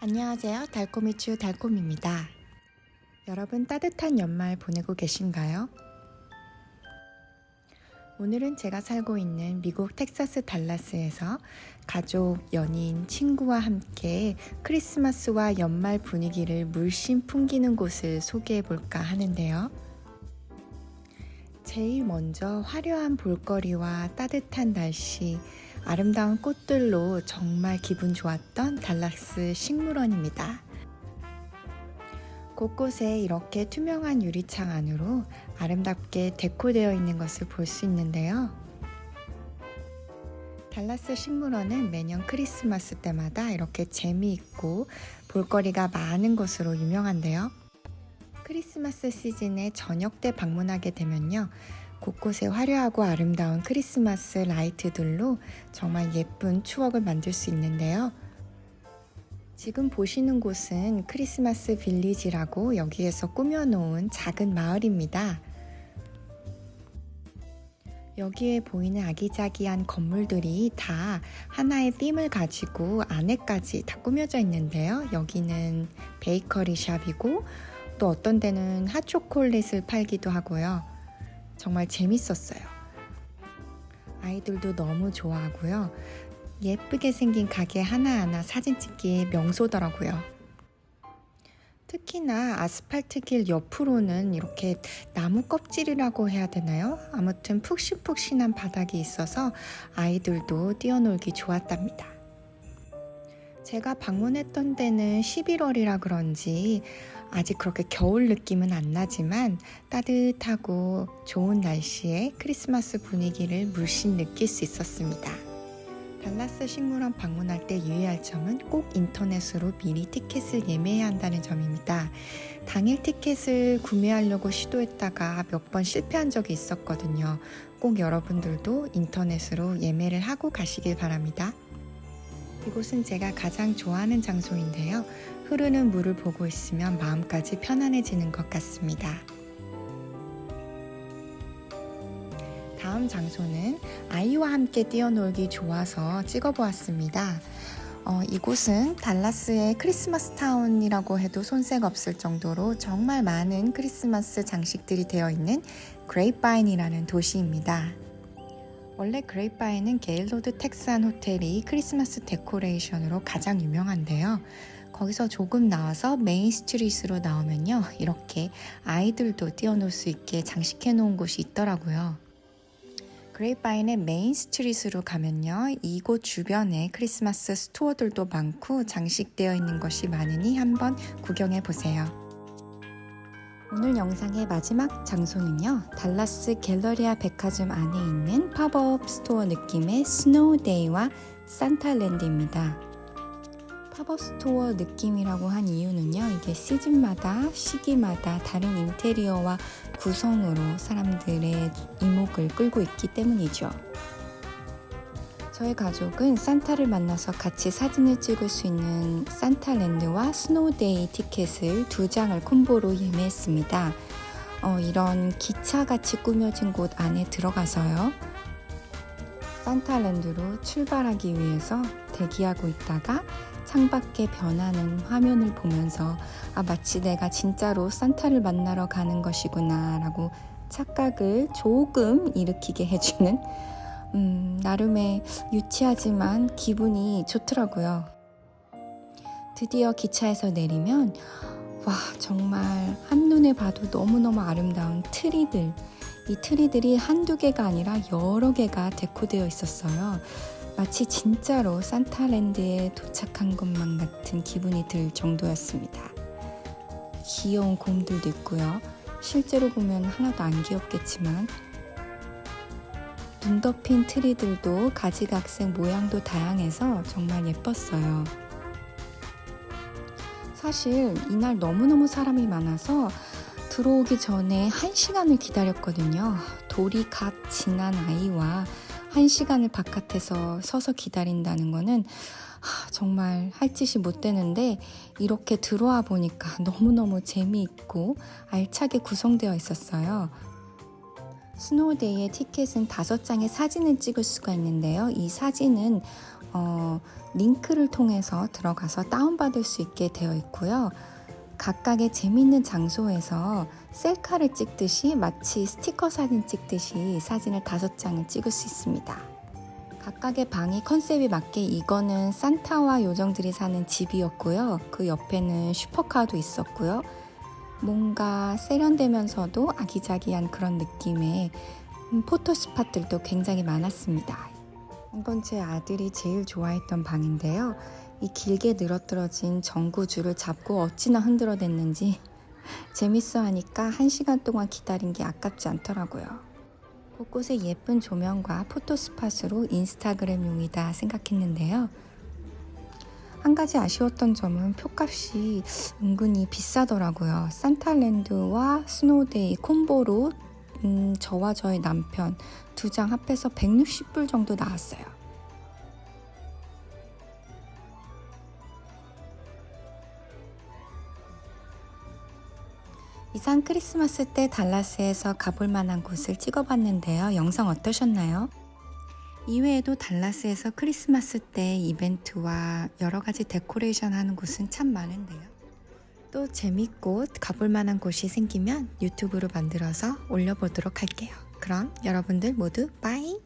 안녕하세요. 달콤이추 달콤입니다. 여러분 따뜻한 연말 보내고 계신가요? 오늘은 제가 살고 있는 미국 텍사스 달라스에서 가족, 연인, 친구와 함께 크리스마스와 연말 분위기를 물씬 풍기는 곳을 소개해 볼까 하는데요. 제일 먼저 화려한 볼거리와 따뜻한 날씨, 아름다운 꽃들로 정말 기분 좋았던 달라스 식물원입니다. 곳곳에 이렇게 투명한 유리창 안으로 아름답게 데코되어 있는 것을 볼 수 있는데요. 달라스 식물원은 매년 크리스마스 때마다 이렇게 재미있고 볼거리가 많은 곳으로 유명한데요. 크리스마스 시즌에 저녁 때 방문하게 되면요. 곳곳에 화려하고 아름다운 크리스마스 라이트들로 정말 예쁜 추억을 만들 수 있는데요. 지금 보시는 곳은 크리스마스 빌리지라고 여기에서 꾸며놓은 작은 마을입니다. 여기에 보이는 아기자기한 건물들이 다 하나의 빔을 가지고 안에까지 다 꾸며져 있는데요. 여기는 베이커리 샵이고 또 어떤 데는 핫초콜릿을 팔기도 하고요. 정말 재밌었어요. 아이들도 너무 좋아하고요. 예쁘게 생긴 가게 하나하나 사진 찍기에 명소더라고요. 특히나 아스팔트 길 옆으로는 이렇게 나무 껍질이라고 해야 되나요? 아무튼 푹신푹신한 바닥이 있어서 아이들도 뛰어놀기 좋았답니다. 제가 방문했던 데는 11월이라 그런지 아직 그렇게 겨울 느낌은 안 나지만 따뜻하고 좋은 날씨에 크리스마스 분위기를 물씬 느낄 수 있었습니다. 달라스 식물원 방문할 때 유의할 점은 꼭 인터넷으로 미리 티켓을 예매해야 한다는 점입니다. 당일 티켓을 구매하려고 시도했다가 몇 번 실패한 적이 있었거든요. 꼭 여러분들도 인터넷으로 예매를 하고 가시길 바랍니다. 이곳은 제가 가장 좋아하는 장소인데요. 흐르는 물을 보고 있으면 마음까지 편안해지는 것 같습니다. 다음 장소는 아이와 함께 뛰어놀기 좋아서 찍어보았습니다. 어, 이곳은 달라스의 크리스마스 타운이라고 해도 손색 없을 정도로 정말 많은 크리스마스 장식들이 되어 있는 그레이바인이라는 도시입니다. 원래 그레이바인은 게일로드 텍산 호텔이 크리스마스 데코레이션으로 가장 유명한데요. 거기서 조금 나와서 메인 스트리트로 나오면요. 이렇게 아이들도 뛰어놀 수 있게 장식해 놓은 곳이 있더라고요. 그레이바인의 메인 스트리트로 가면요. 이곳 주변에 크리스마스 스토어들도 많고 장식되어 있는 것이 많으니 한번 구경해 보세요. 오늘 영상의 마지막 장소는요. 달라스 갤러리아 백화점 안에 있는 팝업 스토어 느낌의 스노우데이와 산타랜드입니다. 팝업 스토어 느낌이라고 한 이유는요. 이게 시즌마다 시기마다 다른 인테리어와 구성으로 사람들의 이목을 끌고 있기 때문이죠. 저희 가족은 산타를 만나서 같이 사진을 찍을 수 있는 산타랜드와 스노우데이 티켓을 두 장을 콤보로 예매했습니다. 어, 이런 기차같이 꾸며진 곳 안에 들어가서요. 산타랜드로 출발하기 위해서 대기하고 있다가 창밖에 변하는 화면을 보면서 아, 마치 내가 진짜로 산타를 만나러 가는 것이구나 라고 착각을 조금 일으키게 해주는 음, 나름의 유치하지만 기분이 좋더라고요. 드디어 기차에서 내리면 와 정말 한눈에 봐도 너무너무 아름다운 트리들 이 트리들이 한두 개가 아니라 여러 개가 데코되어 있었어요. 마치 진짜로 산타랜드에 도착한 것만 같은 기분이 들 정도였습니다. 귀여운 곰들도 있고요. 실제로 보면 하나도 안 귀엽겠지만 눈 덮인 트리들도 가지각색 모양도 다양해서 정말 예뻤어요. 사실 이날 너무너무 사람이 많아서 들어오기 전에 한 시간을 기다렸거든요. 돌이 갓 지난 아이와 한 시간을 바깥에서 서서 기다린다는 거는 정말 할 짓이 못 되는데 이렇게 들어와 보니까 너무너무 재미있고 알차게 구성되어 있었어요. 스노우데이의 티켓은 다섯 장의 사진을 찍을 수가 있는데요. 이 사진은 어, 링크를 통해서 들어가서 다운받을 수 있게 되어 있고요. 각각의 재밌는 장소에서 셀카를 찍듯이 마치 스티커 사진 찍듯이 사진을 다섯 장을 찍을 수 있습니다. 각각의 방이 컨셉에 맞게 이거는 산타와 요정들이 사는 집이었고요. 그 옆에는 슈퍼카도 있었고요. 뭔가 세련되면서도 아기자기한 그런 느낌의 음, 포토 스팟들도 굉장히 많았습니다. 이건 제 아들이 제일 좋아했던 방인데요. 이 길게 늘어뜨려진 전구줄을 잡고 어찌나 흔들어댔는지 재밌어 하니까 한 시간 동안 기다린 게 아깝지 않더라고요. 곳곳에 예쁜 조명과 포토 스팟으로 인스타그램용이다 생각했는데요. 한 가지 아쉬웠던 점은 표값이 은근히 비싸더라고요. 산타랜드와 스노우데이 콤보로 음, 저와 저의 남편 두 장 합해서 160불 정도 나왔어요. 이상 크리스마스 때 달라스에서 가볼 만한 곳을 찍어봤는데요. 영상 어떠셨나요? 이외에도 달라스에서 크리스마스 때 이벤트와 여러 가지 데코레이션 하는 곳은 참 많은데요. 또 재밌고 가볼 만한 곳이 생기면 유튜브로 만들어서 올려보도록 할게요. 그럼 여러분들 모두 빠이!